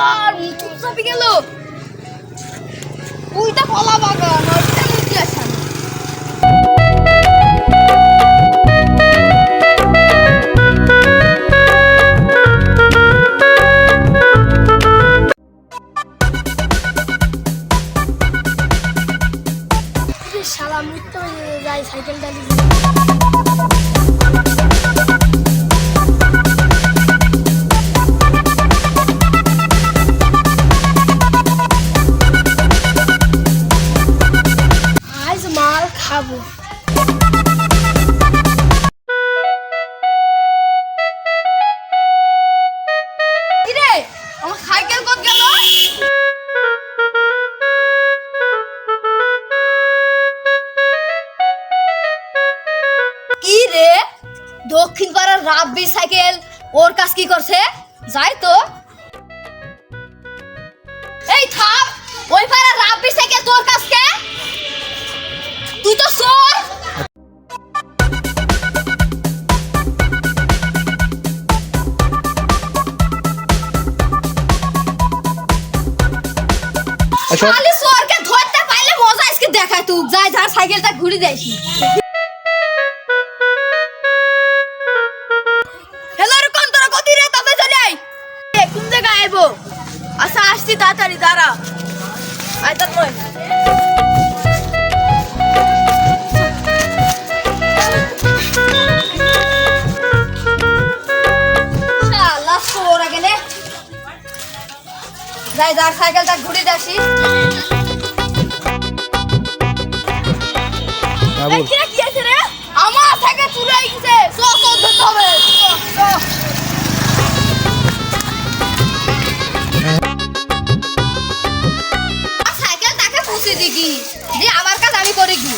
শালার মুখ চাপি গেল। ওইটা কলা বাগান ওইটা মুখি আসান শালা মৃত্যু যাই সাইকেল কি রে দক্ষিণ পাড়ার রাব্বি সাইকেল ওর কাজ কি করছে? যাই তো। এই থাম ওই পাড়ার রাব্বি সাইকেল তোর কাছে তুই তো চোর। আচ্ছা। খালি চোরকে ধরতে পাইলে মজা আজকে দেখায় তুই। যাই যার সাইকেলটা ঘুরে দেয়ছি আইবো আচ্ছা আসছি তাড়াতাড়ি দাঁড়া। আয় তার নয় শালা চোর আগে যাই যার সাইকেলটা ঘুরে যাসি। পুষে দিকি আমার কাজ আমি করে কি?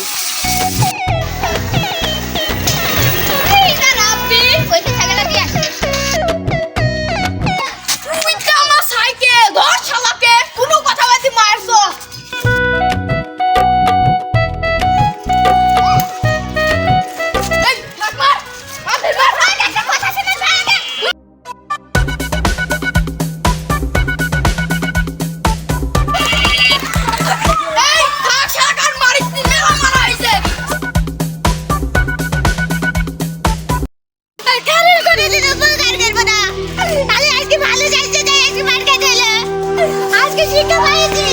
শিক্ষা পাইছি।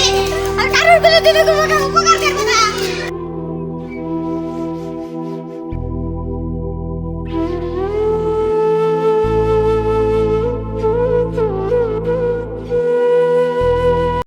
আর কারোর বিরুদ্ধে কোনো